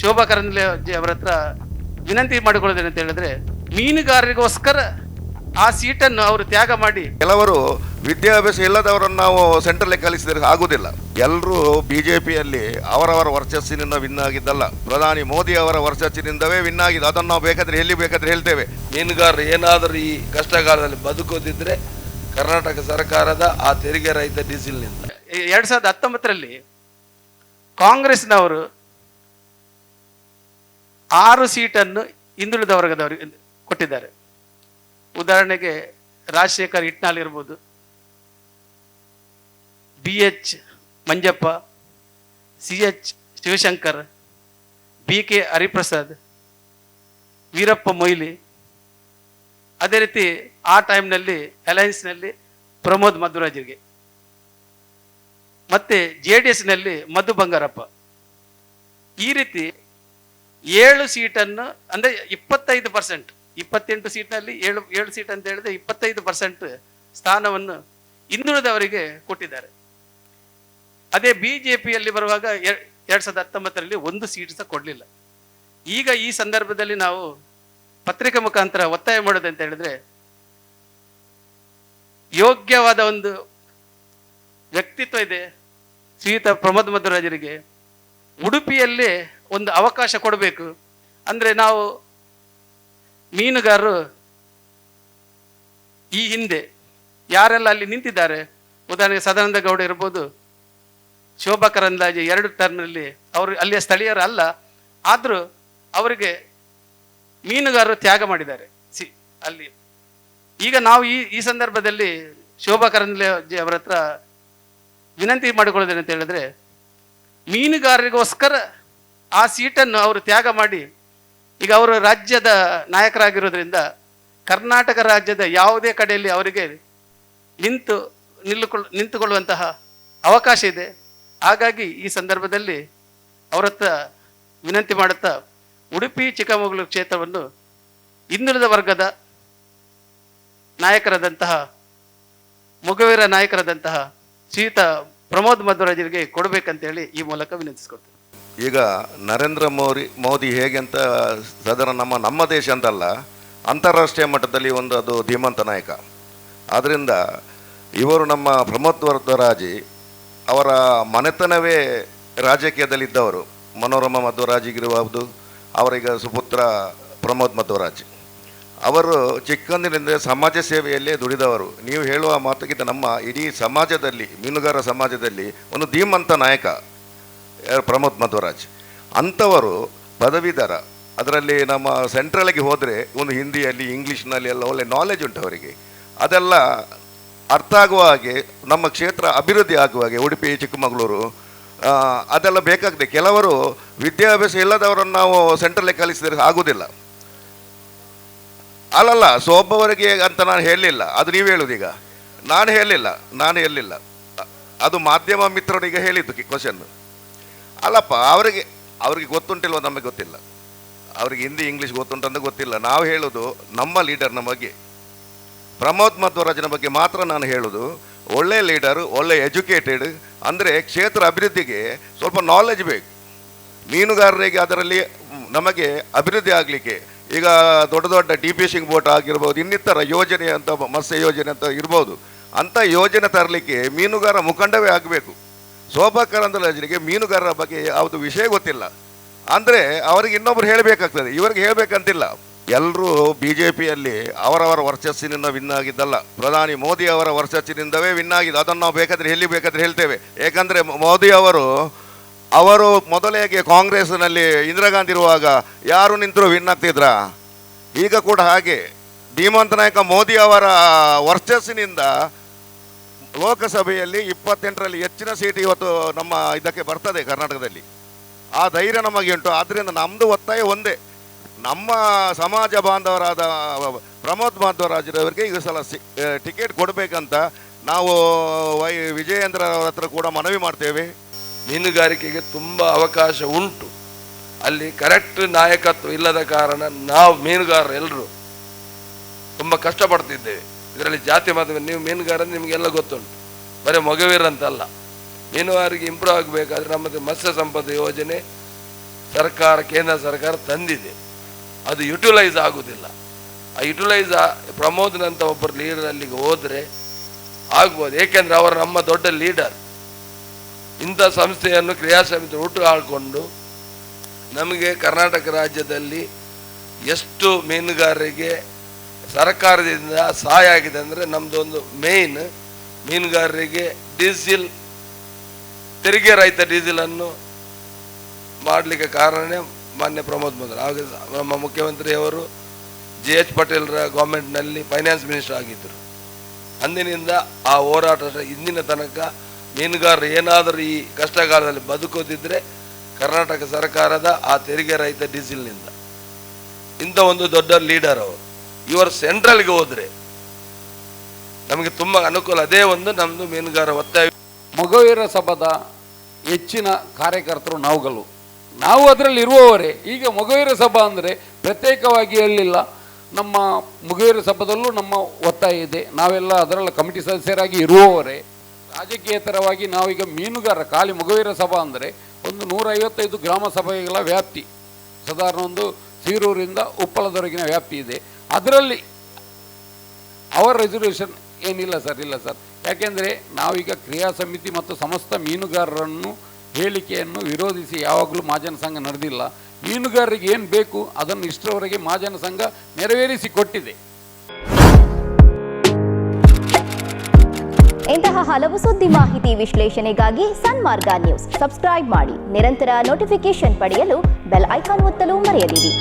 ಶೋಭಾ ಕರಂದ್ಲಾಜೆ ಅವರ ಹತ್ರ ವಿನಂತಿ ಮಾಡಿಕೊಳ್ಳೋದೇನಂತ ಅಂತ ಹೇಳಿದ್ರೆ ಮೀನುಗಾರರಿಗೋಸ್ಕರ ಆ ಸೀಟನ್ನು ಅವರು ತ್ಯಾಗ ಮಾಡಿ. ಕೆಲವರು ವಿದ್ಯಾಭ್ಯಾಸ ಇಲ್ಲದವರನ್ನು ನಾವು ಸೆಂಟ್ರಲ್ ಕಲಿಸಿದರೆ ಆಗುವುದಿಲ್ಲ. ಎಲ್ಲರೂ ಬಿಜೆಪಿಯಲ್ಲಿ ಅವರವರ ವರ್ಚಸ್ಸಿನಿಂದ ವಿನ್ ಆಗಿದ್ದಲ್ಲ ಪ್ರಧಾನಿ ಮೋದಿ ಅವರ ವರ್ಚಸ್ಸಿನಿಂದವೇ ವಿನ್ ಆಗಿದೆ ಅದನ್ನು ನಾವು ಬೇಕಾದ್ರೆ ಎಲ್ಲಿ ಬೇಕಾದ್ರೆ ಹೇಳ್ತೇವೆ. ಮೀನುಗಾರರು ಏನಾದರೂ ಈ ಕಷ್ಟಕಾಲದಲ್ಲಿ ಬದುಕೋದಿದ್ರೆ ಕರ್ನಾಟಕ ಸರ್ಕಾರದ ಆ ತೆರಿಗೆ ರಹಿತ ಡೀಸೆಲ್ನಿಂದ. ಎರಡು ಸಾವಿರದ ಹತ್ತೊಂಬತ್ತರಲ್ಲಿ ಕಾಂಗ್ರೆಸ್ನವರು ಆರು ಸೀಟನ್ನು ಹಿಂದುಳಿದ ವರ್ಗದವರಿಗೆ ಕೊಟ್ಟಿದ್ದಾರೆ. ಉದಾಹರಣೆಗೆ ರಾಜಶೇಖರ್ ಇಟ್ನಾಳ್ ಇರ್ಬೋದು, B H Manjappa, C H Shivashankar, B K Hariprasad, Veerappa Moily. ಅದೇ ರೀತಿ ಆ ಟೈಮ್ನಲ್ಲಿ ಅಲಯನ್ಸ್ನಲ್ಲಿ ಪ್ರಮೋದ್ ಮಧುರಾಜರಿಗೆ. ಮತ್ತೆ ಜೆ ಡಿ ಎಸ್ನಲ್ಲಿ ಮಧು ಬಂಗಾರಪ್ಪ. ಈ ರೀತಿ ಏಳು ಸೀಟನ್ನು, ಅಂದರೆ ಇಪ್ಪತ್ತೈದು ಪರ್ಸೆಂಟ್ ಇಪ್ಪತ್ತೆಂಟು ಸೀಟ್ನಲ್ಲಿ ಏಳು ಏಳು ಸೀಟ್ ಅಂತ ಹೇಳಿದ್ರೆ ಇಪ್ಪತ್ತೈದು ಪರ್ಸೆಂಟ್ ಸ್ಥಾನವನ್ನು ಹಿಂದುಳಿದವರಿಗೆ ಕೊಟ್ಟಿದ್ದಾರೆ. ಅದೇ ಬಿ ಜೆ ಪಿಯಲ್ಲಿ ಬರುವಾಗ ಎರಡು ಸಾವಿರದ ಹತ್ತೊಂಬತ್ತರಲ್ಲಿ ಒಂದು ಸೀಟ್ ಸಹ ಕೊಡಲಿಲ್ಲ. ಈಗ ಈ ಸಂದರ್ಭದಲ್ಲಿ ನಾವು ಪತ್ರಿಕೆ ಮುಖಾಂತರ ಒತ್ತಾಯ ಮಾಡೋದು ಅಂತ ಹೇಳಿದ್ರೆ, ಯೋಗ್ಯವಾದ ಒಂದು ವ್ಯಕ್ತಿತ್ವ ಇದೆ ಶ್ರೀಯುತ ಪ್ರಮೋದ್ ಮಧುರಾಜರಿಗೆ. ಉಡುಪಿಯಲ್ಲಿ ಒಂದು ಅವಕಾಶ ಕೊಡಬೇಕು. ಅಂದರೆ ನಾವು ಮೀನುಗಾರರು ಈ ಹಿಂದೆ ಯಾರೆಲ್ಲ ಅಲ್ಲಿ ನಿಂತಿದ್ದಾರೆ? ಉದಾಹರಣೆಗೆ ಸದಾನಂದ ಗೌಡ ಇರ್ಬೋದು, ಶೋಭಾ ಕರಂದ್ಲಾಜೆ ಎರಡು ಟರ್ಮ್ನಲ್ಲಿ ಅವರು ಅಲ್ಲಿಯ ಸ್ಥಳೀಯರು ಅಲ್ಲ, ಆದರೂ ಅವರಿಗೆ ಮೀನುಗಾರರು ತ್ಯಾಗ ಮಾಡಿದ್ದಾರೆ. ಸಿ, ಅಲ್ಲಿ. ಈಗ ನಾವು ಈ ಈ ಸಂದರ್ಭದಲ್ಲಿ ಶೋಭಾ ಕರಂದ್ಲಾಜೆ ಅವರ ಹತ್ರ ವಿನಂತಿ ಮಾಡಿಕೊಳ್ಳೋದೇನಂತ ಹೇಳಿದ್ರೆ, ಮೀನುಗಾರರಿಗೋಸ್ಕರ ಆ ಸೀಟನ್ನು ಅವರು ತ್ಯಾಗ ಮಾಡಿ ಈಗ ಅವರು ರಾಜ್ಯದ ನಾಯಕರಾಗಿರೋದ್ರಿಂದ ಕರ್ನಾಟಕ ರಾಜ್ಯದ ಯಾವುದೇ ಕಡೆಯಲ್ಲಿ ಅವರಿಗೆ ನಿಂತು ನಿಲ್ಲುಕೊಳ್, ನಿಂತುಕೊಳ್ಳುವಂತಹ ಅವಕಾಶ ಇದೆ. ಹಾಗಾಗಿ ಈ ಸಂದರ್ಭದಲ್ಲಿ ಅವರತ್ತ ವಿನಂತಿ ಮಾಡುತ್ತಾ ಉಡುಪಿ, ಚಿಕ್ಕಮಗಳೂರು ಕ್ಷೇತ್ರವನ್ನು ಹಿಂದುಳಿದ ವರ್ಗದ ನಾಯಕರಾದಂತಹ, ಮೊಗವೀರ ನಾಯಕರಾದಂತಹ ಶ್ರೀಯುತ ಪ್ರಮೋದ್ ಮಧ್ವರಾಜರಿಗೆ ಕೊಡಬೇಕಂತೇಳಿ ಈ ಮೂಲಕ ವಿನಂತಿಸ್ಕೊಳ್ತೇನೆ ಈಗ ನರೇಂದ್ರ ಮೋದಿ ಮೋದಿ ಹೇಗೆ ಅಂತ ಸದರ ನಮ್ಮ ನಮ್ಮ ದೇಶ ಅಂತಲ್ಲ, ಅಂತಾರಾಷ್ಟ್ರೀಯ ಮಟ್ಟದಲ್ಲಿ ಒಂದು ಅದು ಧೀಮಂತ ನಾಯಕ. ಆದ್ದರಿಂದ ಇವರು ನಮ್ಮ ಪ್ರಮೋದ್ ವರದರಾಜಿ ಅವರ ಮನೆತನವೇ ರಾಜಕೀಯದಲ್ಲಿದ್ದವರು ಮನೋರಮ ಮಧ್ವರಾಜಿಗಿರುವುದು ಅವರೀಗ ಸುಪುತ್ರ ಪ್ರಮೋದ್ ಮಧ್ವರಾಜ್ ಅವರು ಚಿಕ್ಕಂದಿನಿಂದ ಸಮಾಜ ಸೇವೆಯಲ್ಲೇ ದುಡಿದವರು. ನೀವು ಹೇಳುವ ಮಾತುಗಿಂತ ನಮ್ಮ ಇಡೀ ಸಮಾಜದಲ್ಲಿ, ಮೀನುಗಾರ ಸಮಾಜದಲ್ಲಿ ಒಂದು ಧೀಮಂತ ನಾಯಕ. ಯಾರು ಪ್ರಮೋದ್ ಮಧ್ವರಾಜ್ ಅಂಥವರು ಪದವೀಧರ, ಅದರಲ್ಲಿ ನಮ್ಮ ಸೆಂಟ್ರಲ್ಗೆ ಹೋದರೆ ಒಂದು ಹಿಂದಿಯಲ್ಲಿ, ಇಂಗ್ಲೀಷ್ನಲ್ಲಿ ಎಲ್ಲ ಒಳ್ಳೆ ನಾಲೆಜ್ ಉಂಟು ಅವರಿಗೆ. ಅದೆಲ್ಲ ಅರ್ಥ ಆಗುವ ಹಾಗೆ, ನಮ್ಮ ಕ್ಷೇತ್ರ ಅಭಿವೃದ್ಧಿ ಆಗುವ ಹಾಗೆ, ಉಡುಪಿ, ಚಿಕ್ಕಮಗಳೂರು ಅದೆಲ್ಲ ಬೇಕಾಗಿದೆ ಕೆಲವರು ವಿದ್ಯಾಭ್ಯಾಸ ಇಲ್ಲದವರನ್ನು ನಾವು ಸೆಂಟ್ರಲ್ಲೇ ಕಲಿಸಿದರೆ ಆಗುವುದಿಲ್ಲ. ಅಲ್ಲಲ್ಲ, ಸೊ ಒಬ್ಬವರಿಗೆ ಅಂತ ನಾನು ಹೇಳಲಿಲ್ಲ. ಅದು ನೀವು ಹೇಳುದೀಗ ನಾನು ಹೇಳಲಿಲ್ಲ. ನಾನು ಹೇಳಲಿಲ್ಲ. ಅದು ಮಾಧ್ಯಮ ಮಿತ್ರರಿಗೆ ಹೇಳಿದ್ದು ಕ್ವಶನ್ ಅಲ್ಲಪ್ಪ, ಅವರಿಗೆ ಅವರಿಗೆ ಗೊತ್ತುಂಟಿಲ್ವ ನಮಗೆ ಗೊತ್ತಿಲ್ಲ. ಅವರಿಗೆ ಹಿಂದಿ, ಇಂಗ್ಲೀಷ್ ಗೊತ್ತುಂಟಂತ ಗೊತ್ತಿಲ್ಲ. ನಾವು ಹೇಳೋದು ನಮ್ಮ ಲೀಡರ್ನ ಬಗ್ಗೆ. ಪ್ರಮೋದ್ ಮಧ್ವರಾಜನ ಬಗ್ಗೆ ಮಾತ್ರ ನಾನು ಹೇಳೋದು. ಒಳ್ಳೆ ಲೀಡರು, ಒಳ್ಳೆ ಎಜುಕೇಟೆಡ್, ಅಂದರೆ ಕ್ಷೇತ್ರ ಅಭಿವೃದ್ಧಿಗೆ ಸ್ವಲ್ಪ ನಾಲೆಜ್ ಬೇಕು. ಮೀನುಗಾರರಿಗೆ ಅದರಲ್ಲಿ ನಮಗೆ ಅಭಿವೃದ್ಧಿ ಆಗಲಿಕ್ಕೆ, ಈಗ ದೊಡ್ಡ ದೊಡ್ಡ ಡಿ ಪಿ ಸಿಂಗ್ ಬೋಟ್ ಆಗಿರ್ಬೋದು, ಇನ್ನಿತರ ಯೋಜನೆ ಅಂತ, ಮತ್ಸ್ಯ ಯೋಜನೆ ಅಂತ ಇರ್ಬೋದು ಅಂಥ ಯೋಜನೆ ತರಲಿಕ್ಕೆ ಮೀನುಗಾರ ಮುಖಂಡವೇ ಆಗಬೇಕು. ಶೋಭಾ ಕರಂದ್ಲಾಜರಿಗೆ ಮೀನುಗಾರರ ಬಗ್ಗೆ ಯಾವುದು ವಿಷಯ ಗೊತ್ತಿಲ್ಲ. ಅಂದರೆ ಅವರಿಗೆ ಇನ್ನೊಬ್ರು ಹೇಳಬೇಕಾಗ್ತದೆ. ಇವರಿಗೆ ಹೇಳಬೇಕಂತಿಲ್ಲ. ಎಲ್ಲರೂ ಬಿ ಜೆ ಪಿಯಲ್ಲಿ ಅವರವರ ವರ್ಚಸ್ಸಿನಿಂದ ವಿನ್ ಆಗಿದ್ದಲ್ಲ ಪ್ರಧಾನಿ ಮೋದಿ ಅವರ ವರ್ಚಸ್ಸಿನಿಂದವೇ ವಿನ್ ಆಗಿದೆ ಅದನ್ನು ನಾವು ಬೇಕಾದರೆ ಎಲ್ಲಿ ಬೇಕಾದರೆ ಹೇಳ್ತೇವೆ. ಏಕೆಂದರೆ ಮೋದಿ ಅವರು ಅವರು ಮೊದಲೇಗೆ ಕಾಂಗ್ರೆಸ್ನಲ್ಲಿ ಇಂದಿರಾ ಗಾಂಧಿ ಇರುವಾಗ ಯಾರು ನಿಂತರೂ ವಿನ್ ಆಗ್ತಿದ್ರ? ಈಗ ಕೂಡ ಹಾಗೆ. ಧೀಮಂತ ನಾಯಕ ಮೋದಿ ಅವರ ವರ್ಚಸ್ಸಿನಿಂದ ಲೋಕಸಭೆಯಲ್ಲಿ ಇಪ್ಪತ್ತೆಂಟರಲ್ಲಿ ಹೆಚ್ಚಿನ ಸೀಟ್ ಇವತ್ತು ನಮ್ಮ ಇದಕ್ಕೆ ಬರ್ತದೆ ಕರ್ನಾಟಕದಲ್ಲಿ. ಆ ಧೈರ್ಯ ನಮಗೆ ಉಂಟು ಆದ್ದರಿಂದ ನಮ್ಮದು ಒತ್ತಾಯ ಒಂದೇ. ನಮ್ಮ ಸಮಾಜ ಬಾಂಧವರಾದ ಪ್ರಮೋದ್ ಮಾಧ್ವರಾಜರವರಿಗೆ ಈ ಸಲ ಸಿ ಟಿಕೆಟ್ ಕೊಡಬೇಕಂತ ನಾವು ವೈ ವಿಜಯೇಂದ್ರ ಅವರ ಹತ್ರ ಕೂಡ ಮನವಿ ಮಾಡ್ತೇವೆ. ಮೀನುಗಾರಿಕೆಗೆ ತುಂಬ ಅವಕಾಶ ಉಂಟು. ಅಲ್ಲಿ ಕರೆಕ್ಟ್ ನಾಯಕತ್ವ ಇಲ್ಲದ ಕಾರಣ ನಾವು ಮೀನುಗಾರರೆಲ್ಲರೂ ತುಂಬ ಕಷ್ಟಪಡ್ತಿದ್ದೇವೆ. ಇದರಲ್ಲಿ ಜಾತಿ ಮಾತು ನೀವು ಮೀನುಗಾರ, ನಿಮಗೆಲ್ಲ ಗೊತ್ತುಂಟು. ಬರೀ ಮಗುವೀರಂತಲ್ಲ ಮೀನುಗಾರಿಗೆ ಇಂಪ್ರೂವ್ ಆಗಬೇಕಾದ್ರೆ ನಮ್ಮದು ಮತ್ಸ್ಯ ಸಂಪದ ಯೋಜನೆ ಸರ್ಕಾರ, ಕೇಂದ್ರ ಸರ್ಕಾರ ತಂದಿದೆ. ಅದು ಯುಟಿಲೈಸ್ ಆಗುವುದಿಲ್ಲ ಆ ಯುಟಿಲೈಸ್ ಪ್ರಮೋದ್ನಂತ ಒಬ್ಬರು ಲೀಡರ್ ಅಲ್ಲಿಗೆ ಹೋದರೆ ಆಗ್ಬೋದು. ಏಕೆಂದರೆ ಅವರು ನಮ್ಮ ದೊಡ್ಡ ಲೀಡರ್ ಇಂಥ ಸಂಸ್ಥೆಯನ್ನು ಕ್ರಿಯಾ ಸಮಿತಿ ಹುಟ್ಟು ಹಾಳ್ಕೊಂಡು ನಮಗೆ ಕರ್ನಾಟಕ ರಾಜ್ಯದಲ್ಲಿ ಎಷ್ಟು ಮೀನುಗಾರರಿಗೆ ಸರ್ಕಾರದಿಂದ ಸಹಾಯ ಆಗಿದೆ ಅಂದರೆ ನಮ್ಮದೊಂದು ಮೇಯ್ನ್ ಮೀನುಗಾರರಿಗೆ ಡೀಸೆಲ್, ತೆರಿಗೆ ರಹಿತ ಡೀಸೆಲನ್ನು ಮಾಡಲಿಕ್ಕೆ ಕಾರಣವೇ ಮಾನ್ಯ ಪ್ರಮೋದ್ ಮೊದಲ. ಆಗ ನಮ್ಮ ಮುಖ್ಯಮಂತ್ರಿಯವರು ಜಿ ಎಚ್ ಪಟೇಲ್ರ ಗೌರ್ಮೆಂಟ್ನಲ್ಲಿ ಫೈನಾನ್ಸ್ ಮಿನಿಸ್ಟರ್ ಆಗಿದ್ದರು. ಅಂದಿನಿಂದ ಆ ಹೋರಾಟ ಇಂದಿನ ತನಕ ಮೀನುಗಾರರು ಏನಾದರೂ ಈ ಕಷ್ಟಕಾಲದಲ್ಲಿ ಬದುಕೋದಿದ್ದರೆ ಕರ್ನಾಟಕ ಸರ್ಕಾರದ ಆ ತೆರಿಗೆ ರಹಿತ ಡೀಸೆಲ್ನಿಂದ. ಇಂಥ ಒಂದು ದೊಡ್ಡ ಲೀಡರ್ ಅವರು. ಇವರು ಸೆಂಟ್ರಲ್ಗೆ ಹೋದ್ರೆ ನಮಗೆ ತುಂಬ ಅನುಕೂಲ. ಅದೇ ಒಂದು ನಮ್ಮದು ಮೀನುಗಾರ ಒತ್ತಾಯ. ಮೊಗವೀರ ಸಭಾದ ಹೆಚ್ಚಿನ ಕಾರ್ಯಕರ್ತರು ನಾವುಗಳು. ನಾವು ಅದರಲ್ಲಿ ಇರುವವರೇ. ಈಗ ಮೊಗವೀರ ಸಭಾ ಅಂದರೆ ಪ್ರತ್ಯೇಕವಾಗಿ ಹೇಳಲಿಲ್ಲ ನಮ್ಮ ಮೊಗವೀರ ಸಭದಲ್ಲೂ ನಮ್ಮ ಒತ್ತಾಯ ಇದೆ. ನಾವೆಲ್ಲ ಅದರಲ್ಲಿ ಕಮಿಟಿ ಸದಸ್ಯರಾಗಿ ಇರುವವರೇ. ರಾಜಕೀಯೇತರವಾಗಿ ನಾವೀಗ ಮೀನುಗಾರ, ಖಾಲಿ ಮೊಗವೀರ ಸಭಾ ಅಂದರೆ ಒಂದು ನೂರೈವತ್ತೈದು ಗ್ರಾಮ ಸಭೆಗಳ ವ್ಯಾಪ್ತಿ. ಸಾಧಾರಣ ಒಂದು ಸೀರೂರಿಂದ ಉಪ್ಪಳದವರೆಗಿನ ವ್ಯಾಪ್ತಿ ಇದೆ. ಅದರಲ್ಲಿ ಅವರ ರೆಸಲ್ಯೂಷನ್ ಏನಿಲ್ಲ ಸರ್ ಇಲ್ಲ ಸರ್ ಯಾಕೆಂದರೆ ನಾವೀಗ ಕ್ರಿಯಾ ಸಮಿತಿ ಮತ್ತು ಸಮಸ್ತ ಮೀನುಗಾರರನ್ನು ಹೇಳಿಕೆಯನ್ನು ವಿರೋಧಿಸಿ ಯಾವಾಗಲೂ ಮಹಾಜನ ಸಂಘ ನಡೆದಿಲ್ಲ. ಮೀನುಗಾರರಿಗೆ ಏನು ಬೇಕು ಅದನ್ನು ಇಷ್ಟರವರೆಗೆ ಮಹಾಜನ ಸಂಘ ನೆರವೇರಿಸಿ ಕೊಟ್ಟಿದೆ. ಇಂತಹ ಹಲವು ಸುದ್ದಿ ಮಾಹಿತಿ ವಿಶ್ಲೇಷಣೆಗಾಗಿ ಸನ್ಮಾರ್ಗ ನ್ಯೂಸ್. ಸಬ್ಸ್ಕ್ರೈಬ್ ಮಾಡಿ, ನಿರಂತರ ನೋಟಿಫಿಕೇಶನ್ ಪಡೆಯಲು ಬೆಲ್ ಐಕಾನ್ ಒತ್ತಲು ಮರೆಯದಿರಿ.